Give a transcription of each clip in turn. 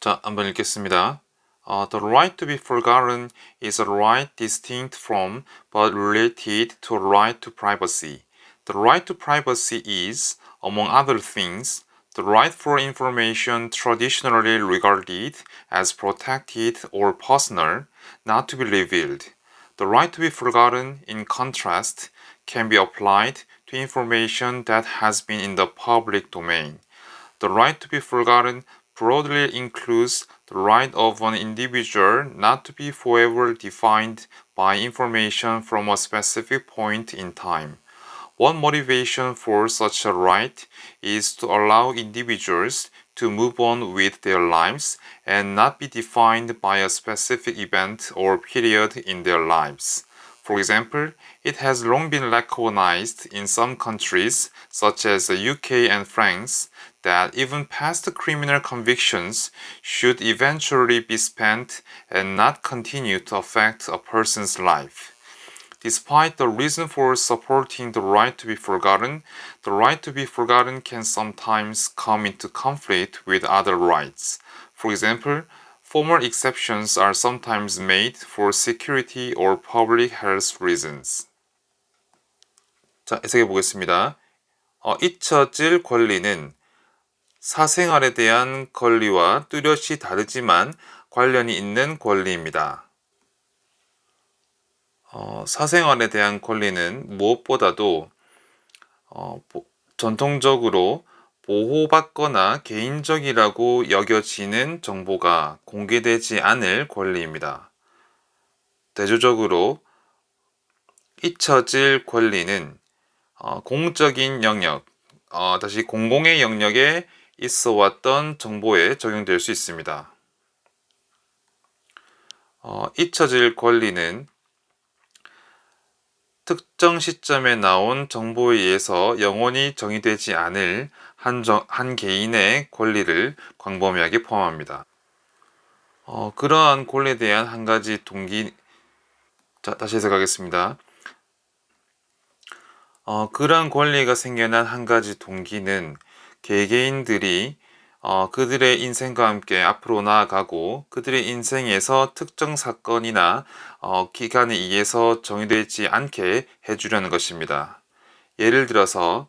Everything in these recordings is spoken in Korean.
자, 한번 읽겠습니다. Uh, the right to be forgotten is a right distinct from but related to a right to privacy. The right to privacy is, among other things, the right for information traditionally regarded as protected or personal, not to be revealed. The right to be forgotten, in contrast, can be applied to information that has been in the public domain. The right to be forgotten broadly includes the right of an individual not to be forever defined by information from a specific point in time. One motivation for such a right is to allow individuals to move on with their lives and not be defined by a specific event or period in their lives. For example, it has long been recognized in some countries, such as the UK and France, that even past criminal convictions should eventually be spent and not continue to affect a person's life. Despite the reason for supporting the right to be forgotten, the right to be forgotten can sometimes come into conflict with other rights. For example, formal exceptions are sometimes made for security or public health reasons. 자, 해석해 보겠습니다. 어, 잊혀질 권리는 사생활에 대한 권리와 뚜렷이 다르지만 관련이 있는 권리입니다. 어, 사생활에 대한 권리는 무엇보다도 어, 보, 전통적으로 보호받거나 개인적이라고 여겨지는 정보가 공개되지 않을 권리입니다. 대조적으로 잊혀질 권리는 어, 공적인 영역, 어, 다시 공공의 영역에 있어 왔던 정보에 적용될 수 있습니다. 어, 잊혀질 권리는 특정 시점에 나온 정보에 의해서 영원히 정의되지 않을 한, 정, 한 개인의 권리를 광범위하게 포함합니다. 어, 그러한 권리에 대한 한 가지 동기, 자, 다시 해석하겠습니다. 어, 그러한 권리가 생겨난 한 가지 동기는 개개인들이 어, 그들의 인생과 함께 앞으로 나아가고 그들의 인생에서 특정 사건이나 어, 기간에 의해서 정의되지 않게 해주려는 것입니다. 예를 들어서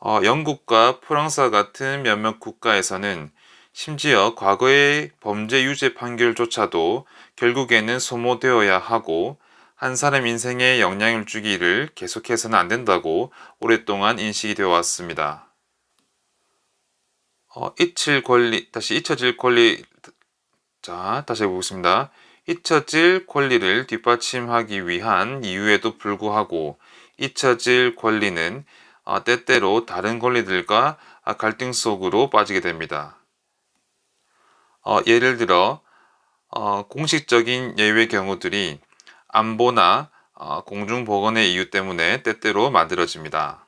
어, 영국과 프랑스와 같은 몇몇 국가에서는 심지어 과거의 범죄 유죄 판결조차도 결국에는 소모되어야 하고 한 사람 인생에 영향을 주기를 계속해서는 안 된다고 오랫동안 인식이 되어 왔습니다. 어, 잊힐 권리, 다시 잊혀질 권리, 자, 다시 해보겠습니다. 잊혀질 권리를 뒷받침하기 위한 이유에도 불구하고 잊혀질 권리는 어, 때때로 다른 권리들과 갈등 속으로 빠지게 됩니다. 어, 예를 들어 어, 공식적인 예외 경우들이 안보나 어, 공중보건의 이유 때문에 때때로 만들어집니다.